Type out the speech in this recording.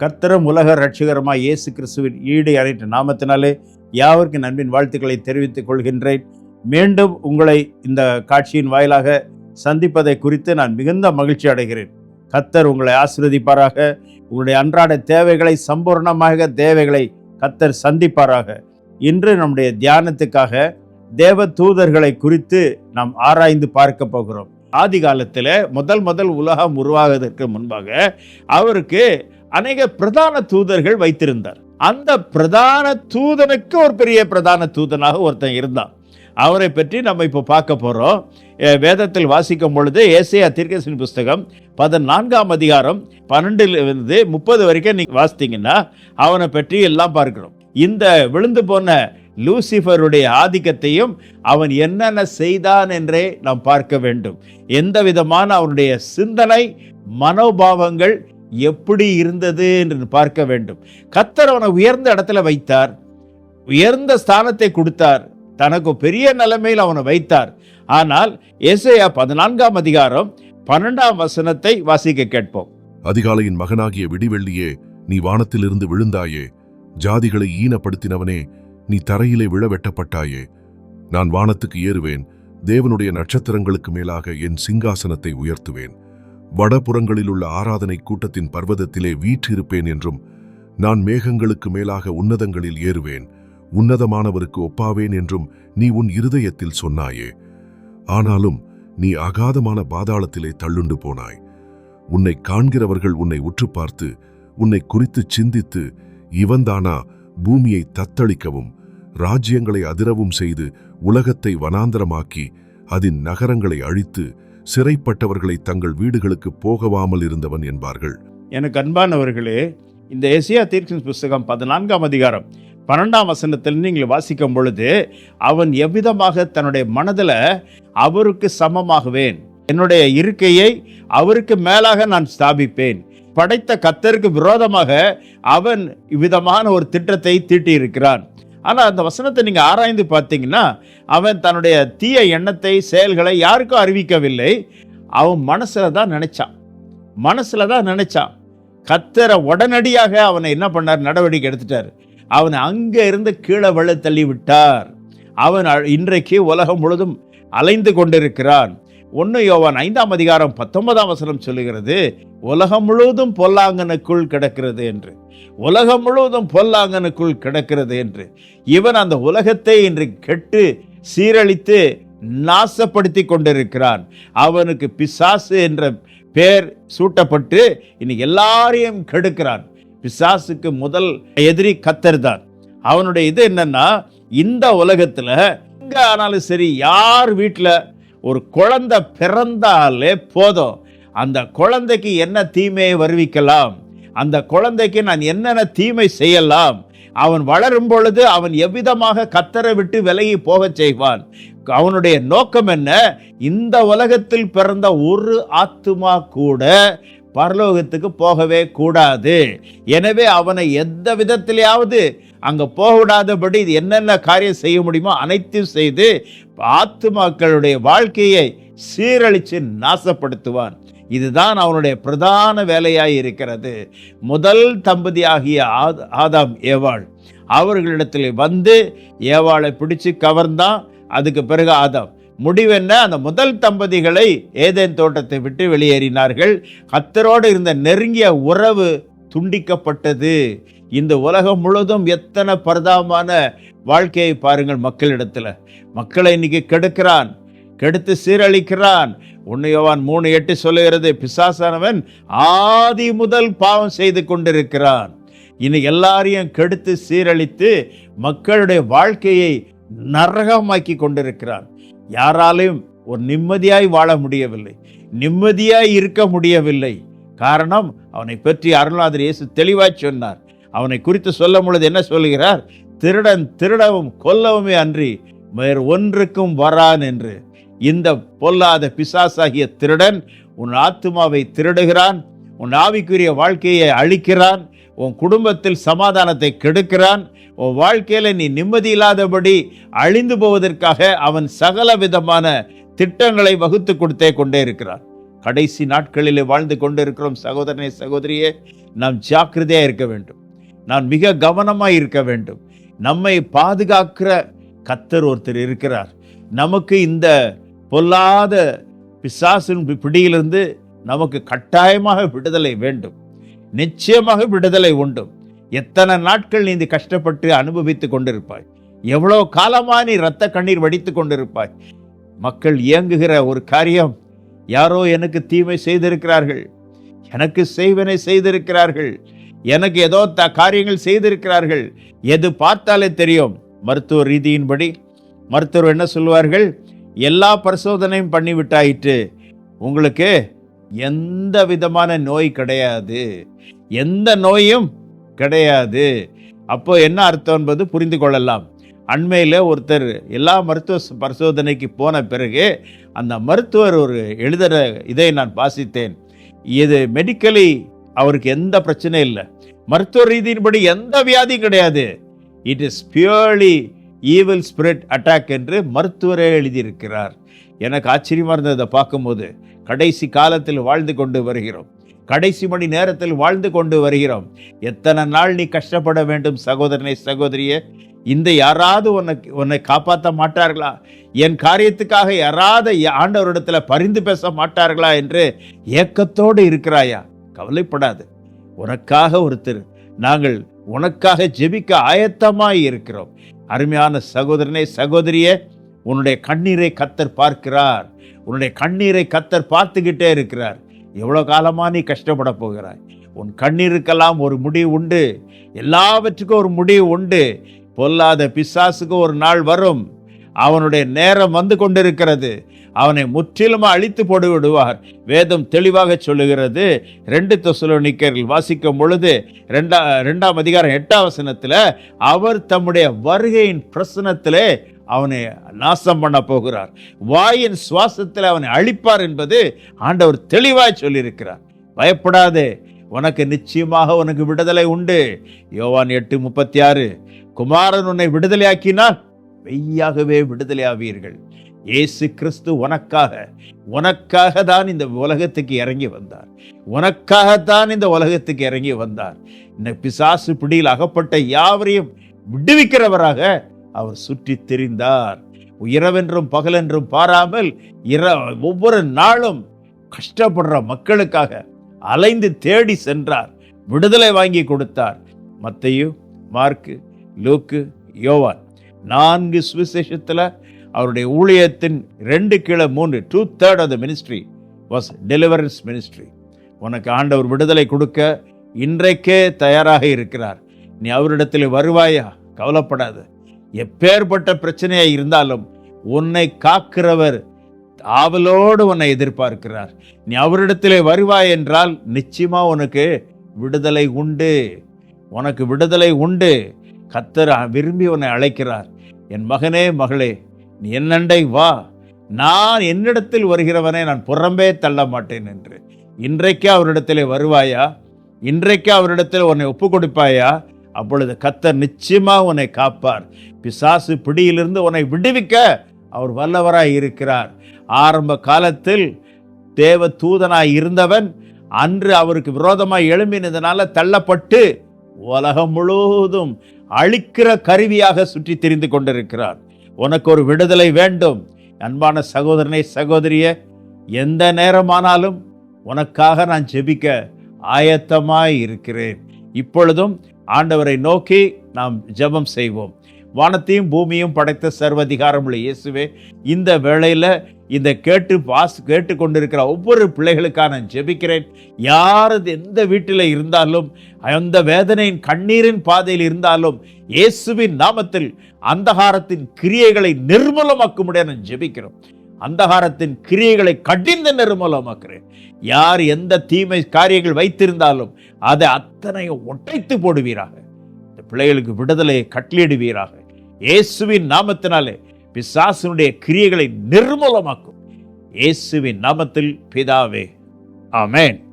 கர்த்தரும் உலக ரட்சிகரமாக இயேசு கிறிஸ்துவின் ஈடு அனைத்து நாமத்தினாலே யாவருக்கு நண்பின் வாழ்த்துக்களை தெரிவித்துக் கொள்கின்றேன். மீண்டும் உங்களை இந்த காட்சியின் வாயிலாக சந்திப்பதை குறித்து நான் மிகுந்த மகிழ்ச்சி அடைகிறேன். கத்தர் உங்களை ஆசீர்வதிப்பாராக. உங்களுடைய அன்றாட தேவைகளை சம்பூர்ணமாக தேவைகளை கத்தர் சந்திப்பாராக. இன்று நம்முடைய தியானத்துக்காக தேவ தூதர்களை குறித்து நாம் ஆராய்ந்து பார்க்க போகிறோம். ஆதி காலத்தில் முதல் முதல் உலகம் உருவாவதற்கு முன்பாக அவருக்கு அநேக பிரதான தூதர்கள் வைத்திருந்தார். அந்த பிரதான தூதனுக்கு ஒரு பெரிய பிரதான தூதனாக ஒருத்தன் இருந்தான். அவரை பற்றி நம்ம இப்போ பார்க்க போகிறோம் வேதத்தில் வாசிக்கும் பொழுது ஏசையா தீர்க்கசின் புஸ்தகம் பதினான்காம் அதிகாரம் பன்னெண்டில் இருந்து முப்பது வரைக்கும் நீங்கள் வாசித்தீங்கன்னா அவனை பற்றி எல்லாம் பார்க்கணும் இந்த விழுந்து போன லூசிஃபருடைய ஆதிக்கத்தையும் அவன் என்னென்ன செய்தான் என்றே நாம் பார்க்க வேண்டும். எந்த விதமான அவனுடைய சிந்தனை மனோபாவங்கள் எப்படி இருந்தது என்று பார்க்க வேண்டும். கத்தர் அவனை உயர்ந்த இடத்துல வைத்தார். உயர்ந்த ஸ்தானத்தை கொடுத்தார். தனக்கு பெரிய நிலைமையில் அவனை வைத்தார். ஆனால் ஏசையா பதினான்காம் அதிகாரம் பன்னெண்டாம் வசனத்தை வாசிக்க கேட்போம். அதிகாலையின் மகனாகிய விடிவெள்ளியே நீ வானத்திலிருந்து விழுந்தாயே. ஜாதிகளை ஈனப்படுத்தினவனே நீ தரையிலே விழ வெட்டப்பட்டாயே நான் வானத்துக்கு ஏறுவேன். தேவனுடைய நட்சத்திரங்களுக்கு மேலாக என் சிங்காசனத்தை உயர்த்துவேன். வடபுறங்களில் உள்ள ஆராதனை கூட்டத்தின் பர்வதத்திலே வீற்றிருப்பேன் என்றும் நான் மேகங்களுக்கு மேலாக உன்னதங்களில் ஏறுவேன் உன்னதமானவருக்கு ஒப்பாவேன் என்றும் நீ உன் இருதயத்தில் சொன்னாயே. ஆனாலும் நீ அகாதமான பாதாளத்திலே தள்ளுண்டு போனாய். உன்னை காண்கிறவர்கள் உன்னை உற்று பார்த்து உன்னை குறித்து சிந்தித்து இவன்தானா பூமியை தத்தளிக்கவும் ராஜ்யங்களை அதிரவும் செய்து உலகத்தை வனாந்தரமாக்கி அதன் நகரங்களை அழித்து சிறைப்பட்டவர்களை தங்கள் வீடுகளுக்கு போகவாமல் இருந்தவன் என்பார்கள். எனக்கு அன்பானவர்களே இந்த எசியா தீர்க்கின் புஸ்தகம் பதினான்காம் அதிகாரம் பன்னெண்டாம் வசனத்தில் நீங்கள் வாசிக்கும் பொழுது அவன் எவ்விதமாக தன்னுடைய மனதில் அவருக்கு சமமாகுவேன் என்னுடைய இருக்கையை அவருக்கு மேலாக நான் ஸ்தாபிப்பேன் படைத்த கத்தருக்கு விரோதமாக அவன் இவ்விதமான ஒரு திட்டத்தை தீட்டியிருக்கிறான். ஆனால் அந்த வசனத்தை நீங்கள் ஆராய்ந்து பார்த்தீங்கன்னா அவன் தன்னுடைய தீய எண்ணத்தை செயல்களை யாருக்கும் அறிவிக்கவில்லை. அவன் மனசில் தான் நினைச்சான். மனசில் தான் நினைச்சான். கத்தரை உடனடியாக அவனை என்ன பண்ணார்? நடவடிக்கை எடுத்துட்டார். அவனை அங்கே இருந்து கீழே வெள்ள தள்ளி விட்டார். அவன் இன்றைக்கு உலகம் முழுதும் அலைந்து கொண்டிருக்கிறான். ஒன்று யோவான் ஐந்தாம் அதிகாரம் பத்தொன்பதாம் வசனம் சொல்லுகிறது உலகம் முழுவதும் பொல்லாங்கனுக்குள் கிடக்கிறது என்று. உலகம் முழுவதும் பொல்லாங்கனுக்குள் கிடக்கிறது என்று. இவன் அந்த உலகத்தை இன்று கெட்டு சீரழித்து நாசப்படுத்தி கொண்டிருக்கிறான் அவனுக்கு பிசாசு என்ற பேர் சூட்டப்பட்டு இன்னைக்கு எல்லாரையும் கெடுக்கிறான். பிசாசுக்கு முதல் எதிரி கத்தர் தான். அவனுடைய இது என்னன்னா இந்த உலகத்துல எங்க ஆனாலும் சரி யார் வீட்டில் ஒரு குழந்தை பிறந்தாலே போதும். அந்த குழந்தைக்கு என்ன தீமையை வருவிக்கலாம்? அந்த குழந்தைக்கு நான் என்னென்ன தீமை செய்யலாம்? அவன் வளரும் பொழுது அவன் எவ்விதமாக கத்தரை விட்டு விலகி போகச் செய்வான்? அவனுடைய நோக்கம் என்ன? இந்த உலகத்தில் பிறந்த ஒரு ஆத்துமா கூட பரலோகத்துக்கு போகவே கூடாது. எனவே அவனை எந்த விதத்திலேயாவது அங்கே போக விடாதபடி இது என்னென்ன காரியம் செய்ய முடியுமோ அனைத்தையும் செய்து ஆத்துமாக்களுடைய வாழ்க்கையை சீரழித்து நாசப்படுத்துவான். இதுதான் அவனுடைய பிரதான வேலையாக இருக்கிறது. முதல் தம்பதியாகிய ஆத- ஆதாம் ஏவாள். அவர்களிடத்தில் வந்து ஏவாளை பிடிச்சு கவர்ந்தான். அதுக்கு பிறகு ஆதாம். முடிவென்ன அந்த முதல் தம்பதிகளை ஏதேன் தோட்டத்தை விட்டு வெளியேறினார்கள். கத்தரோடு இருந்த நெருங்கிய உறவு துண்டிக்கப்பட்டது. இந்த உலகம் முழுவதும் எத்தனை பரதாமான வாழ்க்கையை பாருங்கள் மக்களிடத்தில். மக்களை இன்னைக்கு கெடுக்கிறான். கெடுத்து சீரழிக்கிறான். ஒன்று யோவான் மூணு எட்டு சொல்லுகிறது பிசாசானவன் ஆதி முதல் பாவம் செய்து கொண்டிருக்கிறான். இனி எல்லாரையும் கெடுத்து சீரழித்து மக்களுடைய வாழ்க்கையை நரகமாக்கி கொண்டிருக்கிறான். யாராலையும் ஒரு நிம்மதியாய் வாழ முடியவில்லை. நிம்மதியாய் இருக்க முடியவில்லை. காரணம் அவனை பற்றி அருள்நாதர் இயேசு தெளிவாய் சொன்னார். அவனை குறித்து சொல்லும் பொழுது என்ன சொல்லுகிறார்? திருடன் திருடவும் கொல்லவுமே அன்றி வேறு ஒன்றுக்கும் வரான் என்று. இந்த பொல்லாத பிசாசாகிய திருடன் உன் ஆத்துமாவை திருடுகிறான் உன் ஆவிக்குரிய வாழ்க்கையை அழிக்கிறான் உன் குடும்பத்தில் சமாதானத்தை கெடுக்கிறான் உன் வாழ்க்கையில் நீ நிம்மதி இல்லாதபடி அழிந்து போவதற்காக அவன் சகல விதமான திட்டங்களை வகுத்து கொடுத்தே கொண்டே இருக்கிறான். கடைசி நாட்களிலே வாழ்ந்து கொண்டு இருக்கிறோம் சகோதரனே சகோதரியே நாம் ஜாக்கிரதையாக இருக்க வேண்டும். நான் மிக கவனமாக இருக்க வேண்டும். நம்மை பாதுகாக்கிற கத்தர் ஒருத்தர் இருக்கிறார். நமக்கு இந்த பொல்லாத பிசாசின் பிடியிலிருந்து நமக்கு கட்டாயமாக விடுதலை வேண்டும். நிச்சயமாக விடுதலை உண்டு. எத்தனை நாட்கள் நீ இந்த கஷ்டப்பட்டு அனுபவித்துக் கொண்டிருப்பாய்? எவ்வளோ காலமாக நீ ரத்த கண்ணீர் வடித்து கொண்டிருப்பாய்? மக்கள் இயங்குகிற ஒரு காரியம். யாரோ எனக்கு தீமை செய்திருக்கிறார்கள். எனக்கு செய்வனை செய்திருக்கிறார்கள். எனக்கு ஏதோ த காரியங்கள் செய்திருக்கிறார்கள். எது பார்த்தாலே தெரியும். மருத்துவ ரீதியின்படி. மருத்துவர் என்ன சொல்வார்கள்? எல்லா பரிசோதனையும் பண்ணிவிட்டாயிட்டு உங்களுக்கு எந்த விதமான நோய் கிடையாது. எந்த நோயும் கிடையாது. அப்போ என்ன அர்த்தம் என்பது புரிந்து கொள்ளலாம். அண்மையில் ஒருத்தர் எல்லா மருத்துவ பரிசோதனைக்கு போன பிறகு அந்த மருத்துவர் ஒரு எழுதுகிற இதை நான் வாசித்தேன். இது மெடிக்கலி அவருக்கு எந்த பிரச்சனையும் இல்லை. மருத்துவ ரீதியின்படி எந்த வியாதியும் கிடையாது. It is purely evil spirit attack என்று மருத்துவரே எழுதியிருக்கிறார். எனக்கு ஆச்சரியமா இருந்தது அதை பார்க்கும்போது. கடைசி காலத்தில் வாழ்ந்து கொண்டு வருகிறோம். கடைசி மணி நேரத்தில் வாழ்ந்து கொண்டு வருகிறோம். எத்தனை நாள் நீ கஷ்டப்பட வேண்டும் சகோதரனை சகோதரியே? இந்த யாராவது உனக்கு உன்னை காப்பாற்ற மாட்டார்களா? என் காரியத்துக்காக யாராவது ஆண்டவரிடத்தில் பரிந்து பேச மாட்டார்களா என்று ஏக்கத்தோடு இருக்கிறாயா? கவலைப்படாது. உனக்காக ஒருத்தர் நாங்கள் உனக்காக ஜெபிக்க ஆயத்தமாய் இருக்கிறோம். அருமையான சகோதரனே சகோதரியே உன்னுடைய கண்ணீரை கத்தர் பார்க்கிறார். உன்னுடைய கண்ணீரை கத்தர் பார்த்துக்கிட்டே இருக்கிறார். எவ்வளோ காலமாக நீ கஷ்டப்பட போகிறாய்? உன் கண்ணீருக்கெல்லாம் ஒரு முடிவு உண்டு. எல்லாவற்றுக்கும் ஒரு முடிவு உண்டு. பொல்லாத பிசாசுக்கு ஒரு நாள் வரும். அவனுடைய நேரம் வந்து கொண்டிருக்கிறது. அவனை முற்றிலுமாக அழித்து போடு விடுவார். வேதம் தெளிவாக சொல்லுகிறது. ரெண்டு தொசுலோனிக்கர்கள் வாசிக்கும் பொழுது ரெண்டா ரெண்டாம் அதிகாரம் எட்டாம் வசனத்தில் அவர் தம்முடைய வருகையின் பிரசனத்திலே அவனை நாசம் பண்ண போகிறார். வாயின் சுவாசத்தில் அவனை அழிப்பார் என்பது ஆண்டவர் தெளிவாய் சொல்லியிருக்கிறார். பயப்படாதே. உனக்கு நிச்சயமாக உனக்கு விடுதலை உண்டு. யோவான் எட்டு முப்பத்தி ஆறு குமாரன் உன்னை விடுதலையாக்கினால் மெய்யாகவே விடுதலையாவீர்கள். இயேசு கிறிஸ்து உனக்காக உனக்காக தான் இந்த உலகத்துக்கு இறங்கி வந்தார். உனக்காகத்தான் இந்த உலகத்துக்கு இறங்கி வந்தார். இந்த பிசாசு பிடியில் அகப்பட்ட யாவரையும் விடுவிக்கிறவராக அவர் சுற்றி தெரிந்தார். இரவென்றும் பகலென்றும் பாராமல் இர ஒவ்வொரு நாளும் கஷ்டப்படுற மக்களுக்காக அலைந்து தேடி சென்றார். விடுதலை வாங்கி கொடுத்தார். மத்தையு மார்க்கு லூக்கு யோவான். நான்கு சுவிசேஷத்தில் அவருடைய ஊழியத்தின் ரெண்டு கீழே மூன்று two third of the ministry was deliverance ministry உனக்கு ஆண்டவர் விடுதலை கொடுக்க இன்றைக்கே தயாராக இருக்கிறார். நீ அவரிடத்தில் வருவாயா? கவலைப்படாத. எப்பேற்பட்ட பிரச்சனையாக இருந்தாலும் உன்னை காக்கிறவர் ஆவலோடு உன்னை எதிர்பார்க்கிறார். நீ அவரிடத்திலே வருவாய் என்றால் நிச்சயமாக உனக்கு விடுதலை உண்டு. உனக்கு விடுதலை உண்டு. கத்தர் விரும்பி உன்னை அழைக்கிறார். என் மகனே மகளே நீ என்னண்டை வா. நான் என்னிடத்தில் வருகிறவனை நான் புறம்பே தள்ள மாட்டேன் என்று. இன்றைக்கே அவரிடத்திலே வருவாயா? இன்றைக்கே அவரிடத்தில் உன்னை ஒப்பு கொடுப்பாயா அப்பொழுது கத்தர் நிச்சயமாக உன்னை காப்பார். பிசாசு பிடியிலிருந்து உன்னை விடுவிக்க அவர் வல்லவராய் இருக்கிறார். ஆரம்ப காலத்தில் தேவ தூதனாய் இருந்தவன் அன்று அவருக்கு விரோதமாய் எழும்பினதுனால தள்ளப்பட்டு உலகம் முழுவதும் அழிக்கிற கருவியாக சுற்றி திரிந்து கொண்டிருக்கிறார். உனக்கு ஒரு விடுதலை வேண்டும். அன்பான சகோதரனை சகோதரிய எந்த நேரமானாலும் உனக்காக நான் ஜெபிக்க ஆயத்தமாய் இருக்கிறேன் இப்பொழுதும் ஆண்டவரை நோக்கி நாம் ஜெபம் செய்வோம். வானத்தையும் பூமியும் படைத்த சர்வதிகாரமுள்ள இயேசுவே இந்த வேளையில் இந்த கேட்டு வாஸ் கேட்டு கொண்டிருக்கிற ஒவ்வொரு பிள்ளைகளுக்காக நான் ஜெபிக்கிறேன். யாரது எந்த வீட்டில் இருந்தாலும் அந்த வேதனையின் கண்ணீரின் பாதையில் இருந்தாலும் இயேசுவின் நாமத்தில் அந்தகாரத்தின் கிரியைகளை நிர்மூலமாக்கும்படியா நான் ஜெபிக்கிறோம். அந்தகாரத்தின் கிரியைகளை கடிந்து நிர்மூலமாக்குறேன் யார் எந்த தீமை காரியங்கள் வைத்திருந்தாலும் அதை அத்தனையும் ஒட்டைத்து போடுவீராக. இந்த பிள்ளைகளுக்கு விடுதலையை கட்டளிடுவீராக இயேசுவின் நாமத்தினாலே பிசாசனுடைய கிரியைகளை நிர்மூலமாக்கும். இயேசுவின் நாமத்தில் பிதாவே. ஆமென்.